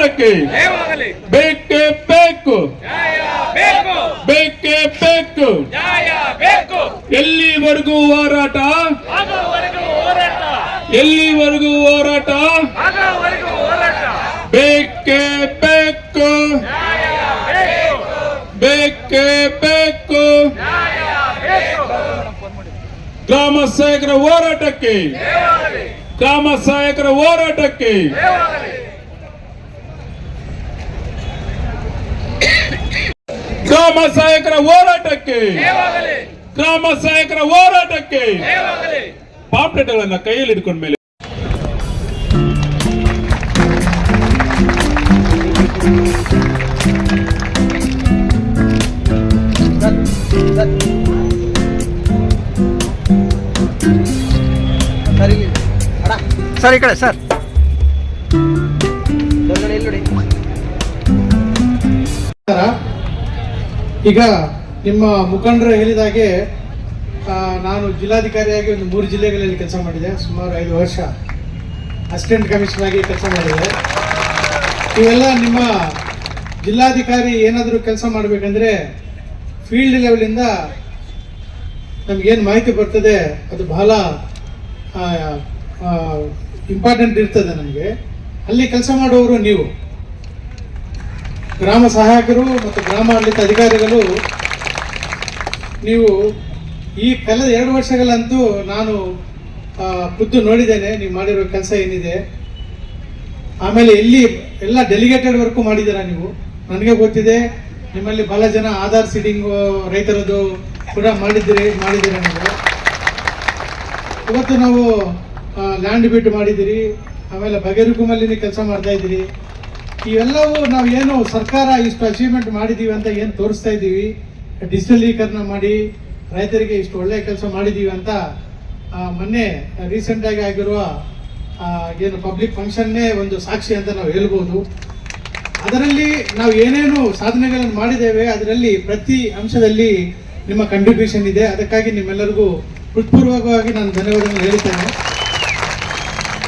ಹೋರಾಟಕ್ಕೆ ಬೇಕೇ ಬೇಕು. ಬೇಕು. ಬೇಕೇ ಎಲ್ಲಿವರೆಗೂ ಹೋರಾಟ? ಎಲ್ಲಿವರೆಗೂ ಹೋರಾಟ? ಬೇಕೇ ಬೇಕು. ಬೇಕು. ಬೇಕೇ ಗ್ರಾಮ ಸಹಾಯಕರ ಹೋರಾಟಕ್ಕೆ. ಗ್ರಾಮ ಸಹಾಯಕರ ಹೋರಾಟಕ್ಕೆ. ಗ್ರಾಮ ಸಹಾಯಕರ ಹೋರಾಟಕ್ಕೆ. ಗ್ರಾಮ ಸಹಾಯಕರ ಹೋರಾಟಕ್ಕೆ. ಪಾಪ್ಲೆಟ್ಗಳನ್ನ ಪಾಂಪ್ಲೆಟ್ಗಳನ್ನ ಕೈಯಲ್ಲಿ ಹಿಡ್ಕೊಂಡ ಮೇಲೆ. ಸರ್ ಇಲ್ಲಿ ಅಡ ಸರ್ ಈ ಕಡೆ ಸರ್. ಈಗ ನಿಮ್ಮ ಮುಖಂಡರು ಹೇಳಿದ ಹಾಗೆ ನಾನು ಜಿಲ್ಲಾಧಿಕಾರಿಯಾಗಿ ಒಂದು ಮೂರು ಜಿಲ್ಲೆಗಳಲ್ಲಿ ಕೆಲಸ ಮಾಡಿದೆ. ಸುಮಾರು ಐದು ವರ್ಷ ಅಸಿಸ್ಟೆಂಟ್ ಕಮಿಷನರ್ ಆಗಿ ಕೆಲಸ ಮಾಡಿದೆ. ಇವೆಲ್ಲ ನಿಮ್ಮ ಜಿಲ್ಲಾಧಿಕಾರಿ ಏನಾದರೂ ಕೆಲಸ ಮಾಡಬೇಕಂದ್ರೆ ಫೀಲ್ಡ್ ಲೆವೆಲಿಂದ ನಮಗೇನು ಮಾಹಿತಿ ಬರ್ತದೆ, ಅದು ಬಹಳ ಇಂಪಾರ್ಟೆಂಟ್ ಇರ್ತದೆ ನನಗೆ ಅಲ್ಲಿ ಕೆಲಸ ಮಾಡುವವರು ನೀವು. ಗ್ರಾಮ ಸಹಾಯಕರು ಮತ್ತು ಗ್ರಾಮ ಆಡಳಿತ ಅಧಿಕಾರಿಗಳು, ನೀವು ಈ ಕಳೆದ ಎರಡು ವರ್ಷಗಳಂತೂ ನಾನು ಖುದ್ದು ನೋಡಿದ್ದೇನೆ, ನೀವು ಮಾಡಿರೋ ಕೆಲಸ ಏನಿದೆ. ಆಮೇಲೆ ಇಲ್ಲಿ ಎಲ್ಲ ಡೆಲಿಗೇಟೆಡ್ ವರ್ಕು ಮಾಡಿದ್ದೀರಾ ನೀವು? ನನಗೆ ಗೊತ್ತಿದೆ, ನಿಮ್ಮಲ್ಲಿ ಬಹಳ ಜನ ಆಧಾರ್ ಸೀಡಿಂಗು ರೈತರದ್ದು ಕೂಡ ಮಾಡಿದ್ದೀರಿ, ಮಾಡಿದ್ದೀರಾ ನೀವು? ಇವತ್ತು ನಾವು ಲ್ಯಾಂಡ್ ಬಿಟ್ ಮಾಡಿದ್ದೀರಿ, ಆಮೇಲೆ ಬಗೆರುಕುಮಲ್ಲಿ ಕೆಲಸ ಮಾಡ್ತಾ ಇದ್ದೀರಿ. ಇವೆಲ್ಲವೂ ನಾವು ಏನು ಸರ್ಕಾರ ಇಷ್ಟು ಅಚೀವ್ಮೆಂಟ್ ಮಾಡಿದ್ದೀವಿ ಅಂತ ಏನು ತೋರಿಸ್ತಾ ಇದ್ದೀವಿ. ಡಿಜಿಟಲೀಕರಣ ಮಾಡಿ, ರೈತರಿಗೆ ಇಷ್ಟು ಒಳ್ಳೆ ಕೆಲಸ ಮಾಡಿದ್ದೀವಿ ಅಂತ ಮೊನ್ನೆ ರೀಸೆಂಟಾಗಿ ಆಗಿರುವ ಏನು ಪಬ್ಲಿಕ್ ಫಂಕ್ಷನ್ನೇ ಒಂದು ಸಾಕ್ಷಿ ಅಂತ ನಾವು ಹೇಳ್ಬೋದು. ಅದರಲ್ಲಿ ನಾವು ಏನೇನು ಸಾಧನೆಗಳನ್ನು ಮಾಡಿದ್ದೇವೆ, ಅದರಲ್ಲಿ ಪ್ರತಿ ಅಂಶದಲ್ಲಿ ನಿಮ್ಮ ಕಂಟ್ರಿಬ್ಯೂಷನ್ ಇದೆ. ಅದಕ್ಕಾಗಿ ನಿಮ್ಮೆಲ್ಲರಿಗೂ ಹೃತ್ಪೂರ್ವಕವಾಗಿ ನಾನು ಧನ್ಯವಾದಗಳನ್ನು ಹೇಳ್ತೇನೆ.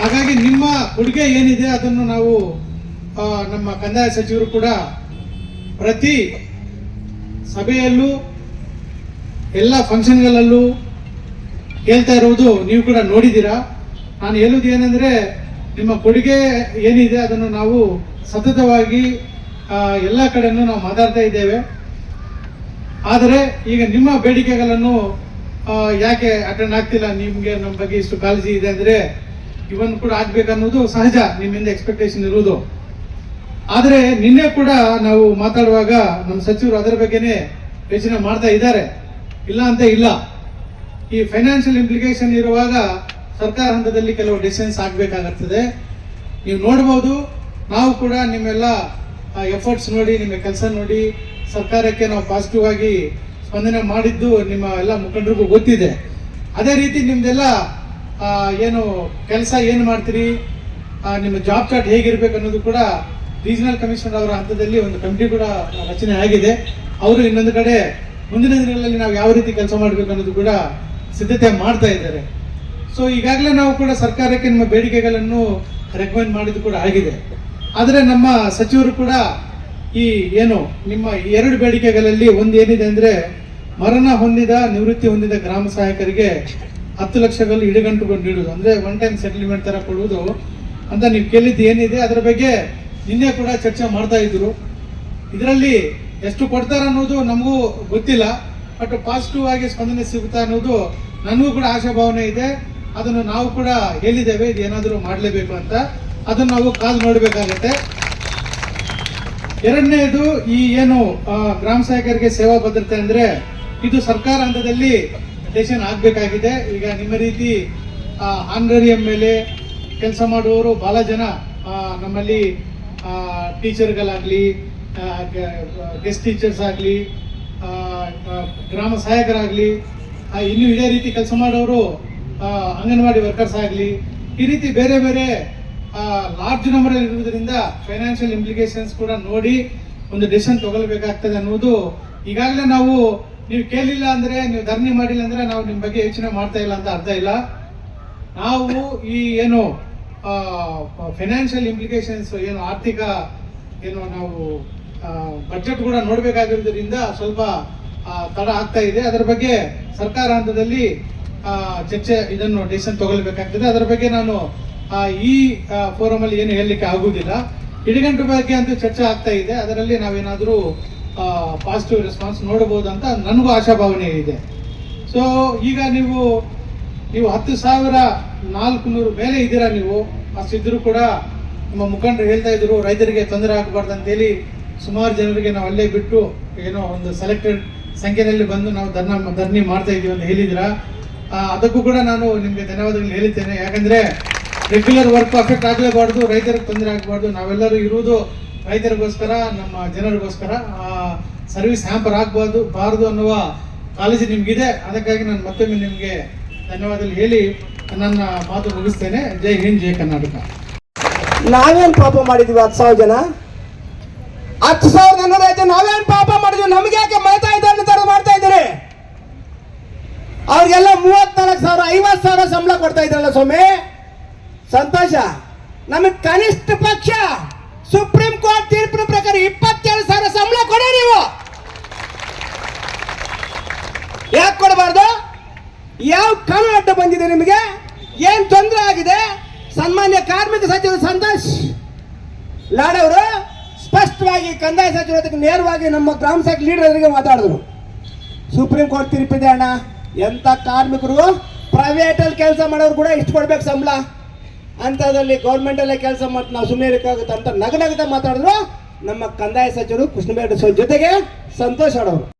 ಹಾಗಾಗಿ ನಿಮ್ಮ ಕೊಡುಗೆ ಏನಿದೆ ಅದನ್ನು ನಾವು ನಮ್ಮ ಕಂದಾಯ ಸಚಿವರು ಕೂಡ ಪ್ರತಿ ಸಭೆಯಲ್ಲೂ ಎಲ್ಲ ಫಂಕ್ಷನ್ಗಳಲ್ಲೂ ಹೇಳ್ತಾ ಇರುವುದು ನೀವು ಕೂಡ ನೋಡಿದ್ದೀರಾ. ನಾನು ಹೇಳುವುದು ಏನಂದ್ರೆ ನಿಮ್ಮ ಕೊಡುಗೆ ಏನಿದೆ ಅದನ್ನು ನಾವು ಸತತವಾಗಿ ಎಲ್ಲ ಕಡೆಯೂ ನಾವು ಮಾತಾಡ್ತಾ ಇದ್ದೇವೆ. ಆದರೆ ಈಗ ನಿಮ್ಮ ಬೇಡಿಕೆಗಳನ್ನು ಯಾಕೆ ಅಟೆಂಡ್ ಆಗ್ತಿಲ್ಲ, ನಿಮಗೆ ನಮ್ಮ ಬಗ್ಗೆ ಇಷ್ಟು ಕಾಳಜಿ ಇದೆ ಅಂದರೆ ಇವನ್ ಕೂಡ ಆಗ್ಬೇಕನ್ನೋದು ಸಹಜ, ನಿಮ್ಮಿಂದ ಎಕ್ಸ್ಪೆಕ್ಟೇಷನ್ ಇರುವುದು. ಆದರೆ ನಿನ್ನೆ ಕೂಡ ನಾವು ಮಾತಾಡುವಾಗ ನಮ್ಮ ಸಚಿವರು ಅದರ ಬಗ್ಗೆನೇ ಯೋಚನೆ ಮಾಡ್ತಾ ಇದ್ದಾರೆ. ಇಲ್ಲ ಅಂತ ಇಲ್ಲ. ಈ ಫೈನಾನ್ಷಿಯಲ್ ಇಂಪ್ಲಿಕೇಶನ್ ಇರುವಾಗ ಸರ್ಕಾರ ಹಂತದಲ್ಲಿ ಕೆಲವು ಡಿಸಿಷನ್ಸ್ ಆಗಬೇಕಾಗುತ್ತದೆ. ನೀವು ನೋಡ್ಬೋದು, ನಾವು ಕೂಡ ನಿಮ್ಮೆಲ್ಲ ಎಫರ್ಟ್ಸ್ ನೋಡಿ, ನಿಮ್ಮ ಕೆಲಸ ನೋಡಿ, ಸರ್ಕಾರಕ್ಕೆ ನಾವು ಪಾಸಿಟಿವ್ ಆಗಿ ಸ್ಪಂದನೆ ಮಾಡಿದ್ದು ನಿಮ್ಮ ಎಲ್ಲ ಮುಖಂಡರಿಗೂ ಗೊತ್ತಿದೆ. ಅದೇ ರೀತಿ ನಿಮ್ದೆಲ್ಲ ಏನು ಕೆಲಸ ಏನು ಮಾಡ್ತೀರಿ? ನಿಮ್ಮ ಜಾಬ್ ಚಾರ್ಟ್ ಹೇಗಿರ್ಬೇಕು ಅನ್ನೋದು ಕೂಡ ರೀಜನಲ್ ಕಮಿಷನರ್ ಅವರ ಹಂತದಲ್ಲಿ ಒಂದು ಕಮಿಟಿ ಕೂಡ ರಚನೆ ಆಗಿದೆ. ಅವರು ಇನ್ನೊಂದು ಕಡೆ ಮುಂದಿನ ದಿನಗಳಲ್ಲಿ ನಾವು ಯಾವ ರೀತಿ ಕೆಲಸ ಮಾಡಬೇಕು ಅನ್ನೋದು ಕೂಡ ಸಿದ್ಧತೆ ಮಾಡ್ತಾ ಇದ್ದಾರೆ. ಸೊ ಈಗಾಗಲೇ ನಾವು ಕೂಡ ಸರ್ಕಾರಕ್ಕೆ ನಿಮ್ಮ ಬೇಡಿಕೆಗಳನ್ನು ರೆಕಮೆಂಡ್ ಮಾಡಿದ್ದು ಕೂಡ ಆಗಿದೆ. ಆದರೆ ನಮ್ಮ ಸಚಿವರು ಕೂಡ ಈ ಏನು ನಿಮ್ಮ ಎರಡು ಬೇಡಿಕೆಗಳಲ್ಲಿ ಒಂದು ಏನಿದೆ ಅಂದರೆ ಮರಣ ಹೊಂದಿದ, ನಿವೃತ್ತಿ ಹೊಂದಿದ ಗ್ರಾಮ ಸಹಾಯಕರಿಗೆ ಹತ್ತು ಲಕ್ಷಗಳು ಇಡಗಂಟುಗಳು ನೀಡುವುದು ಅಂದರೆ ಒನ್ ಟೈಮ್ ಸೆಟಲ್ಮೆಂಟ್ ಥರ ಕೊಡುವುದು ಅಂತ ನೀವು ಕೇಳಿದ್ದು ಏನಿದೆ. ಅದರ ಬಗ್ಗೆ ನಿನ್ನೆ ಕೂಡ ಚರ್ಚೆ ಮಾಡ್ತಾ ಇದ್ರು. ಇದರಲ್ಲಿ ಎಷ್ಟು ಕೊಡ್ತಾರೆ ಅನ್ನೋದು ನಮಗೂ ಗೊತ್ತಿಲ್ಲ ಬಟ್ ಪಾಸಿಟಿವ್ ಆಗಿ ಸ್ಪಂದನೆ ಸಿಗುತ್ತಾ ಅನ್ನೋದು ನನಗೂ ಕೂಡ ಆಶಾಭಾವನೆ ಇದೆ. ಅದನ್ನು ನಾವು ಕೂಡ ಹೇಳಿದ್ದೇವೆ, ಇದು ಏನಾದರೂ ಮಾಡಲೇಬೇಕು ಅಂತ. ಅದನ್ನು ನಾವು ಕಾದು ನೋಡಬೇಕಾಗತ್ತೆ ಎರಡನೇದು ಈ ಏನು ಗ್ರಾಮ ಸಹಾಯಕರಿಗೆ ಸೇವಾ ಭದ್ರತೆ ಅಂದರೆ ಇದು ಸರ್ಕಾರ ಹಂತದಲ್ಲಿ ಡಿಸಿಷನ್ ಆಗಬೇಕಾಗಿದೆ. ಈಗ ನಿಮ್ಮ ರೀತಿ ಆನರೇರಿಯಂ ಮೇಲೆ ಕೆಲಸ ಮಾಡುವವರು ಬಹಳ ಜನ ನಮ್ಮಲ್ಲಿ ಟೀಚರ್ಗಳಾಗಲಿ ಗೆಸ್ಟ್ ಟೀಚರ್ಸ್ ಆಗಲಿ ಗ್ರಾಮ ಸಹಾಯಕರಾಗಲಿ ಇನ್ನು ಇದೇ ರೀತಿ ಕೆಲಸ ಮಾಡೋರು ಅಂಗನವಾಡಿ ವರ್ಕರ್ಸ್ ಆಗಲಿ, ಈ ರೀತಿ ಬೇರೆ ಬೇರೆ ಲಾರ್ಜ್ ನಂಬರ್ ಇರುವುದರಿಂದ ಫೈನಾನ್ಷಿಯಲ್ ಇಂಪ್ಲಿಕೇಶನ್ಸ್ ಕೂಡ ನೋಡಿ ಒಂದು ಡಿಸಿಷನ್ ತಗೊಳ್ಬೇಕಾಗ್ತದೆ ಅನ್ನೋದು ಈಗಾಗಲೇ ನಾವು, ನೀವು ಕೇಳಿಲ್ಲ ಅಂದ್ರೆ, ನೀವು ಧರಣಿ ಮಾಡಿಲ್ಲ ಅಂದ್ರೆ ನಾವು ನಿಮ್ಮ ಬಗ್ಗೆ ಯೋಚನೆ ಮಾಡ್ತಾ ಇಲ್ಲ ಅಂತ ಅರ್ಥ ಇಲ್ಲ. ನಾವು ಈ ಏನು ಫೈನಾನ್ಷಿಯಲ್ ಇಂಪ್ಲಿಕೇಶನ್ಸ್ ಏನು ಆರ್ಥಿಕ, ಏನು ನಾವು ಬಜೆಟ್ ಕೂಡ ನೋಡಬೇಕಾಗಿರೋದ್ರಿಂದ ಸ್ವಲ್ಪ ತಡ ಆಗ್ತಾ ಇದೆ. ಅದರ ಬಗ್ಗೆ ಸರ್ಕಾರ ಹಂತದಲ್ಲಿ ಚರ್ಚೆ, ಇದನ್ನು ಡಿಸಿಷನ್ ತಗೊಳ್ಬೇಕಾಗ್ತದೆ. ಅದರ ಬಗ್ಗೆ ನಾನು ಈ ಫೋರಮಲ್ಲಿ ಏನು ಹೇಳಲಿಕ್ಕೆ ಆಗುವುದಿಲ್ಲ. ಇಡಗಂಟು ಬಗ್ಗೆ ಅಂತ ಚರ್ಚೆ ಆಗ್ತಾ ಇದೆ. ಅದರಲ್ಲಿ ನಾವೇನಾದರೂ ಪಾಸಿಟಿವ್ ರೆಸ್ಪಾನ್ಸ್ ನೋಡಬಹುದು ಅಂತ ನನಗೂ ಆಶಾಭಾವನೆ ಇದೆ. ಸೊ ಈಗ ನೀವು ನೀವು ಹತ್ತು ಸಾವಿರ ನಾಲ್ಕು ನೂರು ಮೇಲೆ ಇದ್ದೀರಾ ನೀವು, ಅಷ್ಟಿದ್ರು ಕೂಡ ನಮ್ಮ ಮುಖಂಡರು ಹೇಳ್ತಾ ಇದ್ರು, ರೈತರಿಗೆ ತೊಂದರೆ ಆಗಬಾರ್ದು ಅಂತೇಳಿ ಸುಮಾರು ಜನರಿಗೆ ನಾವು ಅಲ್ಲೇ ಬಿಟ್ಟು ಏನೋ ಒಂದು ಸೆಲೆಕ್ಟೆಡ್ ಸಂಖ್ಯೆಯಲ್ಲಿ ಬಂದು ನಾವು ಧರ್ನ ಧರಣಿ ಮಾಡ್ತಾ ಇದೀವಿ ಅಂತ ಹೇಳಿದಿರ ಅದಕ್ಕೂ ಕೂಡ ನಾನು ನಿಮಗೆ ಧನ್ಯವಾದಗಳು ಹೇಳಿದ್ದೇನೆ ಯಾಕಂದ್ರೆ ರೆಗ್ಯುಲರ್ ವರ್ಕ್ ಅಫೆಕ್ಟ್ ಆಗಲೇಬಾರ್ದು, ರೈತರಿಗೆ ತೊಂದರೆ ಆಗಬಾರ್ದು, ನಾವೆಲ್ಲರೂ ಇರುವುದು ರೈತರಿಗೋಸ್ಕರ, ನಮ್ಮ ಜನರಿಗೋಸ್ಕರ. ಸರ್ವಿಸ್ ಹ್ಯಾಂಪರ್ ಆಗಬಾರ್ದು, ಬಾರದು ಅನ್ನುವ ಕಾಳಜಿ ನಿಮಗಿದೆ. ಅದಕ್ಕಾಗಿ ನಾನು ಮತ್ತೊಮ್ಮೆ ನಿಮಗೆ ಧನ್ಯವಾದಗಳು ಹೇಳಿ ನನ್ನ ಮಾತು ಮುಗಿಸ್ತೇನೆ. ಜೈ ಹಿಂದ್, ಜೈ ಕರ್ನಾಟಕ. ನಾವೇನ್ ಪಾಪ ಮಾಡಿದ್ವಿ ಹತ್ತು ಸಾವಿರ ಜನ? ಹತ್ತು ಸಾವಿರ ಜನ ರೈತ ನಾವೇನ್ ಪಾಪ ಮಾಡಿದ್ವಿ? ನಮ್ಗೆ ಯಾಕೆ ಮೈತಾ ಇದ್ದಾರೆ ತರ ಮಾಡ್ತಾ ಇದ್ದಾರೆ? ಅವ್ರಿಗೆಲ್ಲ ಮೂವತ್ನಾಲ್ಕು ಸಾವಿರ, ಐವತ್ತು ಸಾವಿರ ಸಂಬಳ ಕೊಡ್ತಾ ಇದ್ರಲ್ಲ ಸ್ವಾಮಿ? ಸಂತೋಷ. ನಮಗೆ ಕನಿಷ್ಠ ಪಕ್ಷ ಸುಪ್ರೀಂ ಕೋರ್ಟ್ ತೀರ್ಪಿನ ಪ್ರಕಾರ ಇಪ್ಪತ್ತೇಳು ಸಾವಿರ ಸಂಬಳ ಕೊಡಿ ನೀವು. ಯಾಕೆ ಕೊಡಬಾರ್ದು? ಯಾವ ಕಾನೂನು ಅಡ್ಡ ಬಂದಿದೆ ನಿಮಗೆ? ಏನ್ ತೊಂದರೆ ಆಗಿದೆ? ಸನ್ಮಾನ್ಯ ಕಾರ್ಮಿಕ ಸಚಿವರು ಸಂತೋಷ್ ಅವರು ಸ್ಪಷ್ಟವಾಗಿ ಕಂದಾಯ ಸಚಿವರ ನೇರವಾಗಿ ನಮ್ಮ ಗ್ರಾಮ ಲೀಡರ್ ಲೀಡರ್ಗೆ ಮಾತಾಡಿದ್ರು. ಸುಪ್ರೀಂ ಕೋರ್ಟ್ ತೀರ್ಪಿದೆ ಅಣ್ಣ. ಎಂತ ಕಾರ್ಮಿಕರು? ಪ್ರೈವೇಟ್ ಅಲ್ಲಿ ಕೆಲಸ ಮಾಡೋರು ಕೂಡ ಇಷ್ಟು ಕೊಡ್ಬೇಕು ಸಂಬಳ. ಅಂಥದ್ರಲ್ಲಿ ಗೌರ್ಮೆಂಟ್ ಅಲ್ಲೇ ಕೆಲಸ ಮಾಡಿ ನಾವು ಸುಮ್ಮನೆ ಇರಕ್ಕಾಗುತ್ತೆ ಅಂತ ನಗನಗತ ಮಾತಾಡಿದ್ರು ನಮ್ಮ ಕಂದಾಯ ಸಚಿವರು ಕೃಷ್ಣಬೇಡ ಜೊತೆಗೆ ಸಂತೋಷ್ ಆಡೋರು